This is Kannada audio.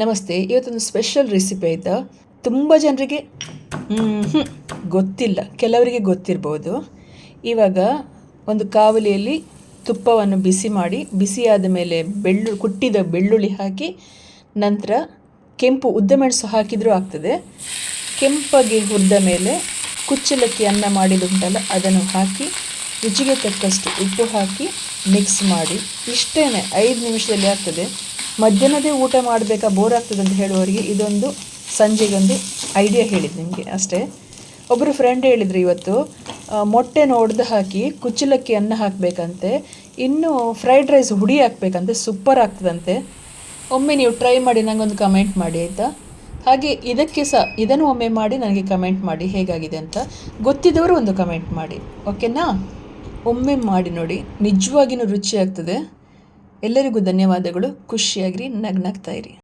ನಮಸ್ತೆ, ಇವತ್ತೊಂದು ಸ್ಪೆಷಲ್ ರೆಸಿಪಿ ಆಯಿತಾ? ತುಂಬ ಜನರಿಗೆ ಗೊತ್ತಿಲ್ಲ, ಕೆಲವರಿಗೆ ಗೊತ್ತಿರ್ಬೋದು. ಇವಾಗ ಒಂದು ಕಾವಲಿಯಲ್ಲಿ ತುಪ್ಪವನ್ನು ಬಿಸಿ ಮಾಡಿ, ಬಿಸಿಯಾದ ಮೇಲೆ ಬೆಳ್ಳು, ಕುಟ್ಟಿದ ಬೆಳ್ಳುಳ್ಳಿ ಹಾಕಿ, ನಂತರ ಕೆಂಪು ಉದ್ದಮೆಣಸು ಹಾಕಿದರೂ ಆಗ್ತದೆ. ಕೆಂಪಗೆ ಹುರಿದ ಮೇಲೆ ಕುಚ್ಚಲಕ್ಕಿ ಅನ್ನ ಮಾಡಿದುಂಟಲ್ಲ ಅದನ್ನು ಹಾಕಿ, ರುಚಿಗೆ ತಕ್ಕಷ್ಟು ಉಪ್ಪು ಹಾಕಿ ಮಿಕ್ಸ್ ಮಾಡಿ ಇಷ್ಟೇ ಐದು ನಿಮಿಷದಲ್ಲಿ ಆಗ್ತದೆ. ಮಧ್ಯಾಹ್ನದೇ ಊಟ ಮಾಡಬೇಕಾ? ಬೋರ್ ಆಗ್ತದೆ ಅಂತ ಹೇಳುವವರಿಗೆ ಇದೊಂದು ಸಂಜೆಗೊಂದು ಐಡಿಯಾ ಹೇಳಿದ್ದು ನಿಮಗೆ ಅಷ್ಟೇ. ಒಬ್ಬರು ಫ್ರೆಂಡ್ ಹೇಳಿದರು ಇವತ್ತು ಮೊಟ್ಟೆ ಒಡೆದು ಹಾಕಿ ಕುಚ್ಚಲಕ್ಕಿ ಅನ್ನ ಹಾಕಬೇಕಂತೆ, ಇನ್ನು ಫ್ರೈಡ್ ರೈಸ್ ಹುಡಿ ಹಾಕಬೇಕಂತೆ ಸೂಪರ್ ಆಗ್ತದಂತೆ. ಒಮ್ಮೆ ನೀವು ಟ್ರೈ ಮಾಡಿ ನನಗೊಂದು ಕಮೆಂಟ್ ಮಾಡಿ ಆಯಿತಾ? ಹಾಗೆ ಇದಕ್ಕೆ ಸಹ, ಇದನ್ನು ಒಮ್ಮೆ ಮಾಡಿ ನನಗೆ ಕಮೆಂಟ್ ಮಾಡಿ, ಹೇಗಾಗಿದೆ ಅಂತ ಗೊತ್ತಿದ್ದವರು ಒಂದು ಕಮೆಂಟ್ ಮಾಡಿ ಓಕೆನಾ ಒಮ್ಮೆ ಮಾಡಿ ನೋಡಿ ನಿಜವಾಗಿಯೂ ರುಚಿ ಆಗ್ತದೆ. ಎಲ್ಲರಿಗೂ ಧನ್ಯವಾದಗಳು. ಖುಷಿಯಾಗಿರಿ ನಗ್ನಗ್ತಾ ಇರಿ.